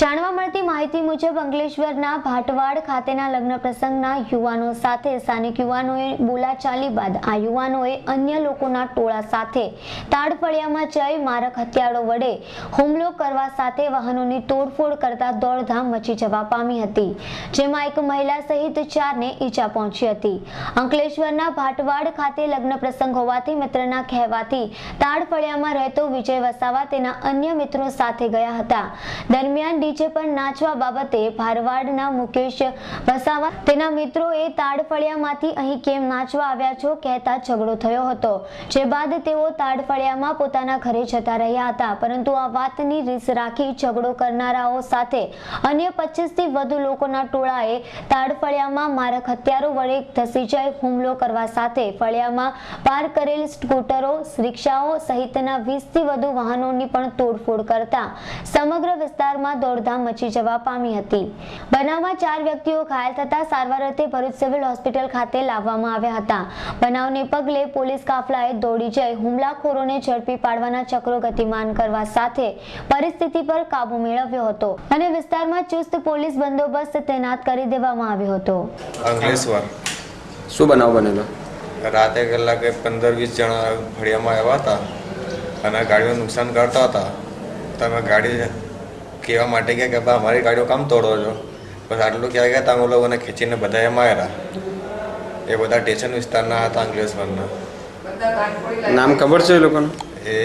જાણવા મળતી માહિતી મુજબ અંકલેશ્વરના ભાટવાડ ખાતેના લગ્ન પ્રસંગના યુવાનો સાથે સ્થાનિક યુવાનોએ બોલાચાલી બાદ આ યુવાનોએ અન્ય લોકોના ટોળા સાથે તાડફળિયામાં જઈ મારક હથિયારો વડે હુમલો કરવા સાથે વાહનોની તોડફોડ કરતા દોડધામ મચી જવા પામી હતી, જેમાં એક મહિલા સહિત ચારને ઈજા પહોંચી હતી. અંકલેશ્વરના ભાટવાડ ખાતે લગ્ન પ્રસંગ હોવાથી મિત્રના કહેવાથી તાડફળિયામાં રહેતો વિજય વસાવા તેના અન્ય મિત્રો સાથે ગયા હતા. દરમિયાન ડીજે પર નાચવા બાબતે ભારવાડના મુકેશ વસાવા. તેના મિત્રોએ તાડફળિયામાંથી અહીં કેમ નાચવા આવ્યા છો કહેતા ઝઘડો થયો હતો. જે બાદ તેઓ તાડફળિયામાં પોતાના ઘરે જતા રહ્યા હતા. પરંતુ આ વાતની રીસ રાખી ઝઘડો કરનારાઓ સાથે અન્ય પચીસથી વધુ લોકોના ટોળાએ તાડફળિયામાં મારક હથિયારો વડે ધસી જઈ હુમલો કરવા સાથે ફળિયામાં પાર કરેલ સ્કૂટરો, રિક્ષાઓ સહિતના વીસથી વધુ વાહનોની પણ તોડફોડ કરતા સમગ્ર વિસ્તારમાં દોડધામ મચી જવા પામી હતી. બનાવમાં ચાર વ્યક્તિઓ ઘાયલ થતા સારવાર અર્થે ભરૂચ સિવિલ હોસ્પિટલ ખાતે લાવવામાં આવ્યા હતા. બનાવને પગલે પોલીસ કાફલાએ દોડી જઈ હુમલાખોરોને ઝડપી પાડવાના ચક્રો ગતિમાન કરવા સાથે પરિસ્થિતિ પર કાબુ મેળવ્યો હતો અને વિસ્તારમાં ચુસ્ત પોલીસ બંદોબસ્ત તૈનાત કરી દેવામાં આવ્યો હતો. અંકલેશ્વર. શું બનાવ બનેલો? રાતે કલાકે પંદર વીસ જણા ફળિયામાં આવ્યા હતા અને ગાડીનું નુકસાન કરતા હતા. તમે ગાડી કહેવા માટે ગયા કે બા અમારી ગાડીઓ કામ તોડો છો. બસ આટલું કહેવા ગયા તમે લોકોને ખેંચીને બધાએ માર્યા. એ બધા સ્ટેશન વિસ્તારના હતા અંકલેશ્વરના નામ ખબર છે એ લોકોનું? એ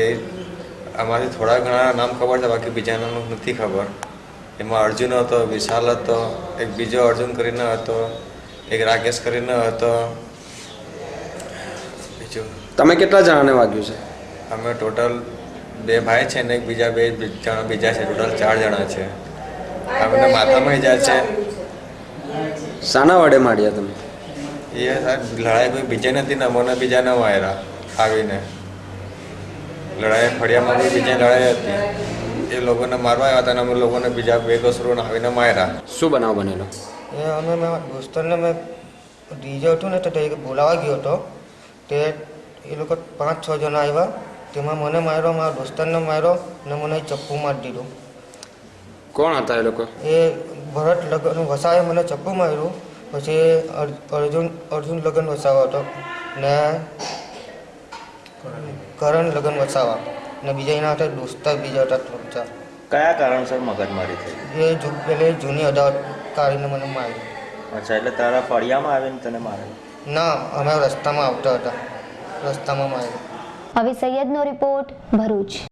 આમાંથી થોડા ઘણા નામ ખબર છે બાકી બીજાનું નથી ખબર. એમાં અર્જુન હતો વિશાલ હતો એક બીજો અર્જુન કરીને હતો એક રાકેશ કરીને હતો. બીજો તમે કેટલા જણાને વાગ્યું છે? અમે ટોટલ બે ભાઈ છે ને એક બીજા બે જણા બીજા છે. ટોટલ ચાર જણા છે. અમને માથામાં ઈજા છે. શાના વડે માર્યા તમે? એ સાહેબ લડાઈ કોઈ બીજે નથી ને અમને બીજા ન માર્યા આવીને. લડાઈ ફળિયામાં કોઈ બીજી લડાઈ હતી. એ લોકોને મારવા આવ્યા હતા અને અમે લોકોને બીજા બે કસરોને આવીને માર્યા. શું બનાવ બનેલો? એ અમે મારા દોસ્તરને મેં ડીજે હતું ને તો તે બોલાવા ગયો હતો. તે એ લોકો પાંચ છ જણા આવ્યા તેમાં મને માર્યો મારા દોસ્તરને માર્યો અને મને ચપ્પુ મારી દીધું. કોણ હતા એ લોકો? એ ભરત લગ્ન વસાવે મને ચપ્પુ માર્યું. પછી અર્જુન અર્જુન લગ્ન વસાવા હતો ને કરણ લગ્ન વસાવા ને બીજા એના હતા દોસ્તર બીજા હતા ત્રણ ચાર. કયા કારણસર મગજમારી થઈ? એ જુ પેલે જૂની અદાવત કાઢીને મને માર્યું. અચ્છા એટલે તારા ફળિયામાં આવીને તને માર્યો? ના અમે રસ્તામાં આવતા હતા. રસ્તામાં માર્યું. હવે સૈયદનો રિપોર્ટ ભરૂચ.